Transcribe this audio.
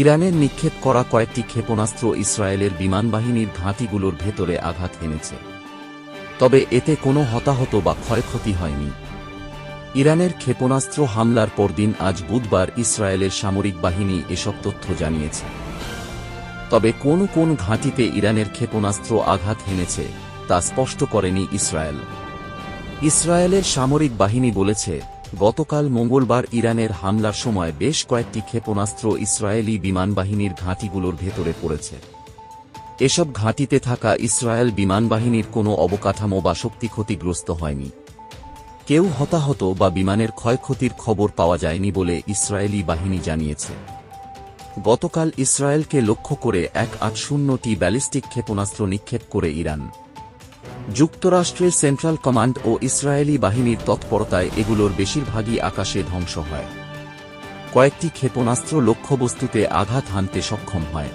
ইরানের নিক্ষেপ করা কয়েকটি ক্ষেপণাস্ত্র ইসরায়েলের বিমানবাহিনীর ঘাঁটিগুলোর ভেতরে আঘাত হেনেছে তবে এতে কোনো হতাহত বা ক্ষয়ক্ষতি হয়নি। ইরানের ক্ষেপণাস্ত্র হামলার পরদিন আজ বুধবার ইসরায়েলের সামরিক বাহিনী এসব তথ্য জানিয়েছে। তবে কোন কোন ঘাঁটিতে ইরানের ক্ষেপণাস্ত্র আঘাত হেনেছে তা স্পষ্ট করেনি ইসরায়েল। ইসরায়েলের সামরিক বাহিনী বলেছে গতকাল মঙ্গলবার ইরানের হামলার সময় বেশ কয়েকটি ক্ষেপণাস্ত্র ইসরায়েলি বিমানবাহিনীর ঘাঁটিগুলোর ভেতরে পড়েছে। এসব ঘাঁটিতে থাকা ইসরায়েল বিমানবাহিনীর কোনো অবকাঠামো বা শক্তি ক্ষতিগ্রস্ত হয়নি। কেউ হতাহত বা বিমানের ক্ষয়ক্ষতির খবর পাওয়া যায়নি বলে ইসরায়েলি বাহিনী জানিয়েছে। গতকাল ইসরায়েলকে লক্ষ্য করে এক আট শূন্যটি ব্যালিস্টিক ক্ষেপণাস্ত্র নিক্ষেপ করে ইরান। যুক্তরাষ্ট্রের সেন্ট্রাল কমান্ড ও ইসরায়েলি বাহিনীর তৎপরতায় এগুলোর বেশিরভাগই আকাশে ধ্বংস হয়। কয়েকটি ক্ষেপণাস্ত্র লক্ষ্যবস্তুতে আঘাত হানতে সক্ষম হয়।